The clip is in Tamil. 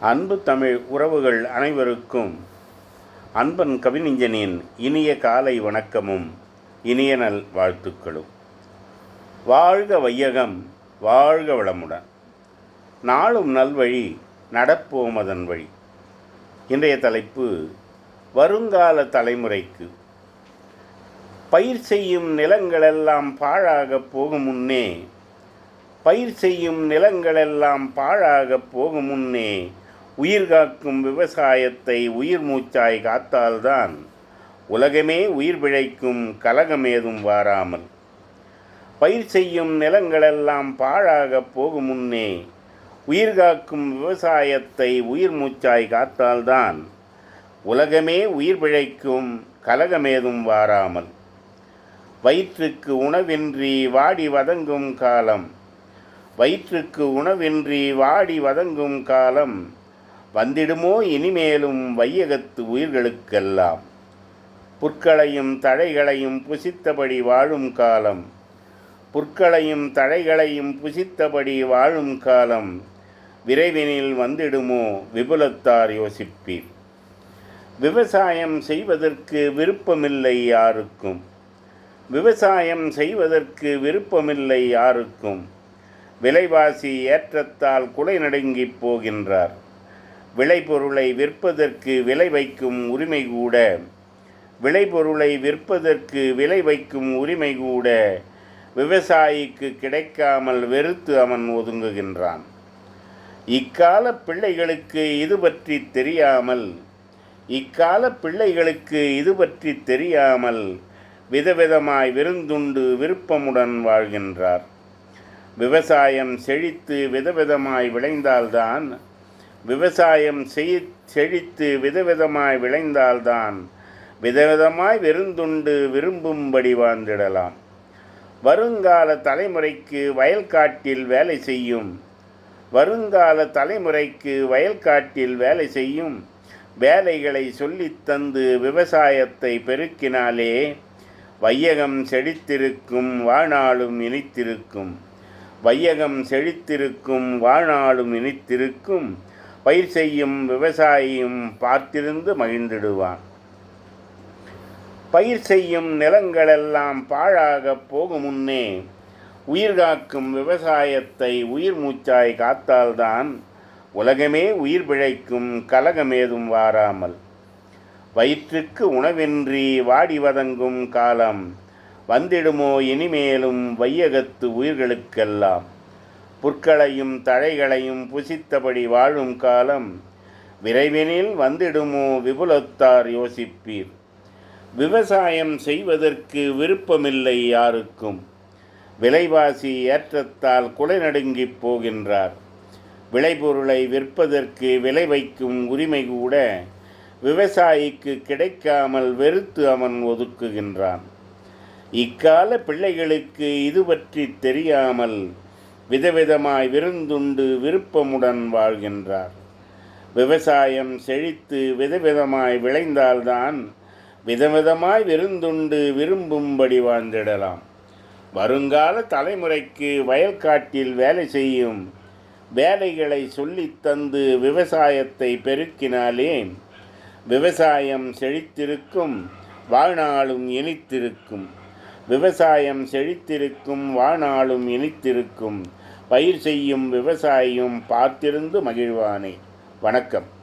அன்பு தமிழ் உறவுகள் அனைவருக்கும் அன்பன் கவிஞனின் இனிய காலை வணக்கமும் இனிய நல் வாழ்த்துக்களும். வாழ்க வையகம் வாழ்க வளமுடன். நாளும் நல்வழி நடப்போம் அதன் வழி. இன்றைய தலைப்பு வருங்கால தலைமுறைக்கு. பயிர் செய்யும் நிலங்களெல்லாம் பாழாகப் போகும் முன்னே பயிர் செய்யும் நிலங்களெல்லாம் பாழாகப் போகும் முன்னே உயிர் காக்கும் விவசாயத்தை உயிர் மூச்சாய் காத்தால்தான் உலகமே உயிர் பிழைக்கும் கலகம் ஏதும் வாராமல். பயிர் செய்யும் நிலங்களெல்லாம் பாழாகப் போகும் முன்னே உயிர் காக்கும் விவசாயத்தை உயிர் மூச்சாய் காத்தால்தான் உலகமே உயிர் பிழைக்கும் கலகமேதும் வாராமல். வயிற்றுக்கு உணவின்றி வாடி வதங்கும் காலம். வயிற்றுக்கு உணவின்றி வாடி வதங்கும் காலம். வந்திடுமோ இனிமேலும் வையகத்து உயிர்களுக்கெல்லாம். புற்களையும் தழைகளையும் புசித்தபடி வாழும் காலம். புற்களையும் தழைகளையும் புசித்தபடி வாழும் காலம். விரைவினில் வந்திடுமோ விபுலத்தார் யோசிப்பீர். விவசாயம் செய்வதற்கு விருப்பமில்லை யாருக்கும். விவசாயம் செய்வதற்கு விருப்பமில்லை யாருக்கும். விலைவாசி ஏற்றத்தால் குலை நடுங்கிப் போகின்றார். விளைபொருளை விற்பதற்கு விலை வைக்கும் உரிமை கூட. விளைபொருளை விற்பதற்கு விலை வைக்கும் உரிமை கூட. விவசாயிக்கு கிடைக்காமல் வெறுத்து அவன் ஒதுங்குகின்றான். இக்கால பிள்ளைகளுக்கு இது பற்றி தெரியாமல் இக்கால பிள்ளைகளுக்கு இது பற்றி தெரியாமல் விதவிதமாய் விருந்துண்டு விருப்பமுடன் வாழ்கின்றார். விவசாயம் செழித்து விதவிதமாய் விளைந்தால்தான் விவசாயம் செய் செழித்து விதவிதமாய் விளைந்தால்தான் விதவிதமாய் விருந்துண்டு விரும்பும்படி வாழ்ந்திடலாம். வருங்கால தலைமுறைக்கு வயல்காட்டில் வேலை செய்யும். வருங்கால தலைமுறைக்கு வயல்காட்டில் வேலை செய்யும். வேலைகளை சொல்லித்தந்து விவசாயத்தை பெருக்கினாலே வையகம் செழித்திருக்கும் வாழ்நாளும் இனித்திருக்கும். வையகம் செழித்திருக்கும் வாழ்நாளும் இனித்திருக்கும். பயிர் செய்யும் விவசாயியும் பார்த்திருந்து மகிழ்ந்திடுவான். பயிர் செய்யும் நிலங்களெல்லாம் பாழாகப் போகும் முன்னே உயிர் காக்கும் விவசாயத்தை உயிர் மூச்சாய் காத்தால்தான் உலகமே உயிர் பிழைக்கும் கலகமேதும் வாராமல். வயிற்றுக்கு உணவின்றி வாடி வதங்கும் காலம் வந்திடுமோ இனிமேலும் வையகத்து உயிர்களுக்கெல்லாம். புற்களையும் தழைகளையும் புசித்தபடி வாழும் காலம் விரைவினில் வந்திடுமோ விபுலத்தார் யோசிப்பீர். விவசாயம் செய்வதற்கு விருப்பமில்லை யாருக்கும். விலைவாசி ஏற்றத்தால் குலை நடுங்கிப் போகின்றார். விளைபொருளை விற்பதற்கு விலை வைக்கும் உரிமை கூட விவசாயிக்கு கிடைக்காமல் வெறுத்து அவன் ஒதுக்குகின்றான். இக்கால பிள்ளைகளுக்கு இது பற்றி தெரியாமல் விதவிதமாய் விருந்துண்டு விருப்பமுடன் வாழ்கின்றார். விவசாயம் செழித்து விதவிதமாய் விளைந்தால்தான் விதவிதமாய் விருந்துண்டு விரும்பும்படி வாழ்ந்திடலாம். வருங்கால தலைமுறைக்கு வயல்காட்டில் வேலை செய்யும் வேலைகளை சொல்லித் தந்து விவசாயத்தை பெருக்கினாலே விவசாயம் செழித்திருக்கும் வாழ்நாளும் இனித்திருக்கும். விவசாயம் செழித்திருக்கும் வாழ்நாளும் இனித்திருக்கும். பயிர் செய்யும் விவசாயியும் பார்த்திருந்து மகிழ்வானே. வணக்கம்.